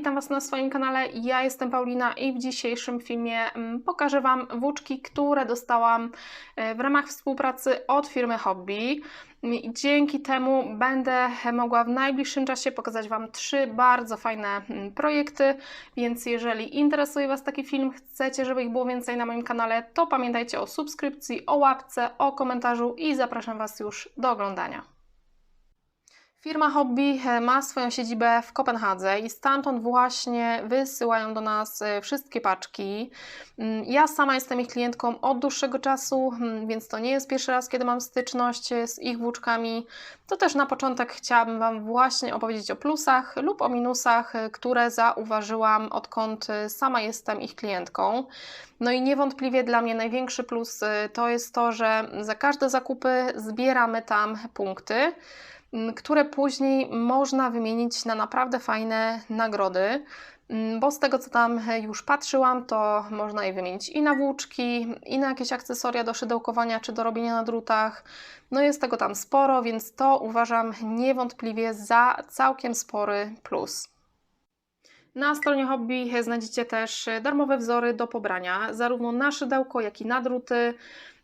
witam Was na swoim kanale. Ja jestem Paulina i w dzisiejszym filmie mm, pokażę Wam włóczki, które dostałam e, w ramach współpracy od firmy Hobby. Dzięki temu będę mogła w najbliższym czasie pokazać Wam trzy bardzo fajne mm, projekty, więc jeżeli interesuje Was taki film, chcecie, żeby ich było więcej na moim kanale, to pamiętajcie o subskrypcji, o łapce, o komentarzu i zapraszam Was już do oglądania. Firma Hobby e, ma swoją siedzibę w Kopenhadze i stamtąd właśnie wysyłają do nas e, wszystkie paczki. Mm, Ja sama jestem ich klientką od dłuższego czasu, mm, więc to nie jest pierwszy raz, kiedy mam styczność e, z ich włóczkami. To też na początek chciałabym Wam właśnie opowiedzieć o plusach lub o minusach, które zauważyłam, odkąd sama jestem ich klientką. No i niewątpliwie dla mnie największy plus to jest to, że za każde zakupy zbieramy tam punkty które później można wymienić na naprawdę fajne nagrody. Bo z tego co tam już patrzyłam, to można je wymienić i na włóczki, i na jakieś akcesoria do szydełkowania czy do robienia na drutach. No jest tego tam sporo, więc to uważam niewątpliwie za całkiem spory plus. Na stronie Hobby znajdziecie też darmowe wzory do pobrania, zarówno na szydełko, jak i na druty.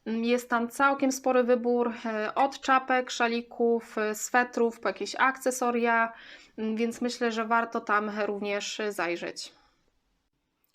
Jest tam całkiem spory wybór e, od czapek, szalików, e, swetrów, po jakieś akcesoria, więc myślę, że warto tam również zajrzeć.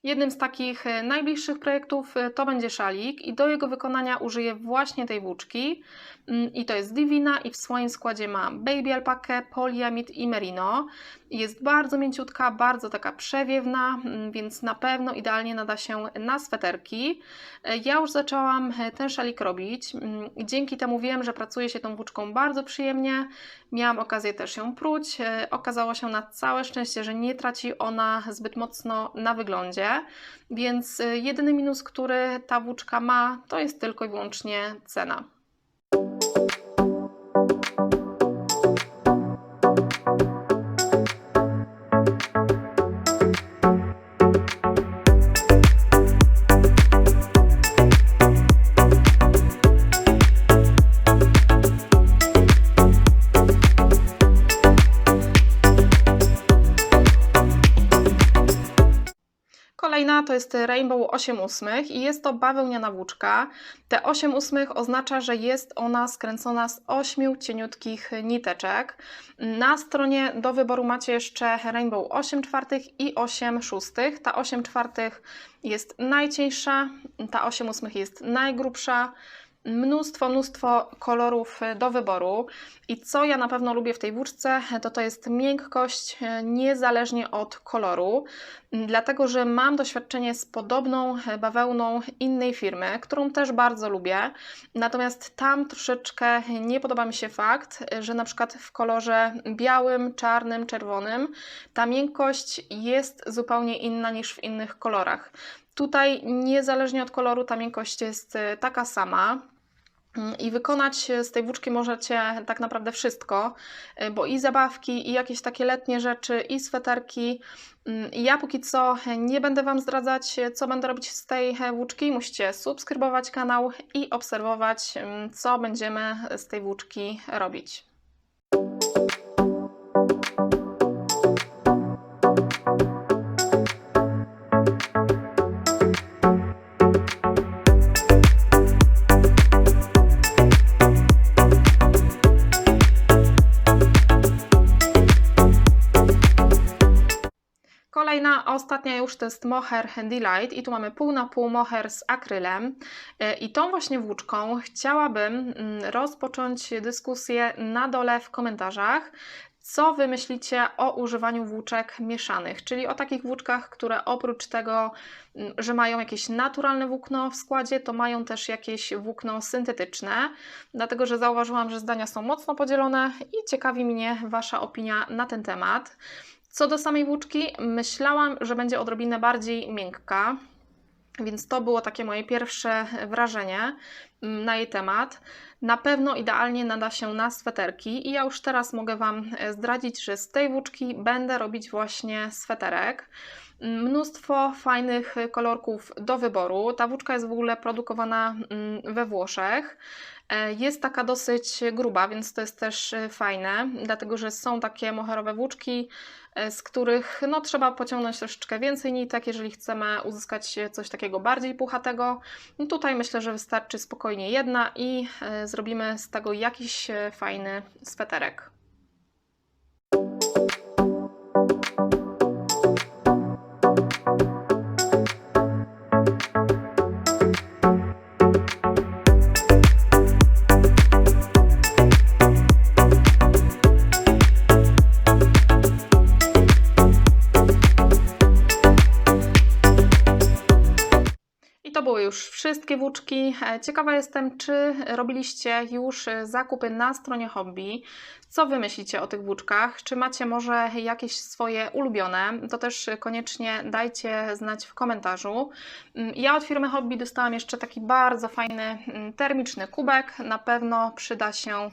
Jednym z takich e, najbliższych projektów e, to będzie szalik i do jego wykonania użyję właśnie tej włóczki. Mm, I to jest Divina i w swoim składzie ma Baby Alpakę, Poliamid i Merino. Jest bardzo mięciutka, bardzo taka przewiewna, mm, więc na pewno idealnie nada się na sweterki. E, Ja już zaczęłam ten szalik robić mm, i dzięki temu wiem, że pracuje się tą włóczką bardzo przyjemnie. Miałam okazję też ją pruć. Okazało się na całe szczęście, że nie traci ona zbyt mocno na wyglądzie. Więc y, jedyny minus, który ta włóczka ma, to jest tylko i wyłącznie cena. Kolejna to jest Rainbow 8 ósmych i jest to bawełniana włóczka. Te 8 ósmych oznacza, że jest ona skręcona z 8 cieniutkich niteczek. Na stronie do wyboru macie jeszcze Rainbow 8 czwartych i 8 szóstych. Ta 8 czwartych jest najcieńsza, ta 8 ósmych jest najgrubsza. Mnóstwo, mnóstwo kolorów do wyboru. I co ja na pewno lubię w tej włóczce, to to jest miękkość e, niezależnie od koloru, m, dlatego że mam doświadczenie z podobną e, bawełną innej firmy, którą też bardzo lubię. Natomiast tam troszeczkę nie podoba mi się fakt, e, że na przykład w kolorze białym, czarnym, czerwonym ta miękkość jest zupełnie inna niż w innych kolorach. Tutaj niezależnie od koloru ta miękkość jest e, taka sama. Mm, I wykonać z tej włóczki możecie tak naprawdę wszystko, y, bo i zabawki, i jakieś takie letnie rzeczy, i sweterki. Mm, Ja póki co nie będę Wam zdradzać, co będę robić z tej e, włóczki. Musicie subskrybować kanał i obserwować, mm, co będziemy z tej włóczki robić. Kolejna, ostatnia już to jest mohair Delight i tu mamy pół na pół mohair z akrylem. E, i tą właśnie włóczką chciałabym mm, rozpocząć dyskusję na dole w komentarzach, co Wy myślicie o używaniu włóczek mieszanych, czyli o takich włóczkach, które oprócz tego, mm, że mają jakieś naturalne włókno w składzie, to mają też jakieś włókno syntetyczne, dlatego że zauważyłam, że zdania są mocno podzielone i ciekawi mnie Wasza opinia na ten temat. Co do samej włóczki, myślałam, że będzie odrobinę bardziej miękka, więc to było takie moje pierwsze wrażenie mm, na jej temat. Na pewno idealnie nada się na sweterki i ja już teraz mogę Wam e, zdradzić, że z tej włóczki będę robić właśnie sweterek. Mnóstwo fajnych kolorków do wyboru. Ta włóczka jest w ogóle produkowana mm, we Włoszech. E, Jest taka dosyć gruba, więc to jest też e, fajne, dlatego że są takie moherowe włóczki, z których no, trzeba pociągnąć troszeczkę więcej nitek, jeżeli chcemy uzyskać coś takiego bardziej puchatego. No, tutaj myślę, że wystarczy spokojnie jedna i e, zrobimy z tego jakiś e, fajny sweterek. Wszystkie włóczki. E, Ciekawa jestem, czy robiliście już e, zakupy na stronie hobby. Co wy myślicie o tych włóczkach? Czy macie może jakieś swoje ulubione? To też koniecznie dajcie znać w komentarzu. Mm, Ja od firmy Hobby dostałam jeszcze taki bardzo fajny mm, termiczny kubek. Na pewno przyda się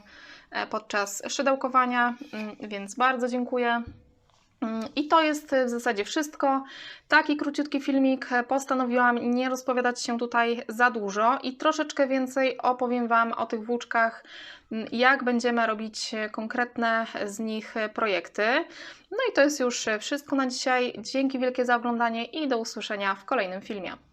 e, podczas szydełkowania, mm, więc bardzo dziękuję. Mm, I to jest w zasadzie wszystko. Taki króciutki filmik. Postanowiłam nie rozpowiadać się tutaj za dużo i troszeczkę więcej opowiem Wam o tych włóczkach, mm, jak będziemy robić konkretne z nich projekty. No i to jest już wszystko na dzisiaj. Dzięki wielkie za oglądanie i do usłyszenia w kolejnym filmie.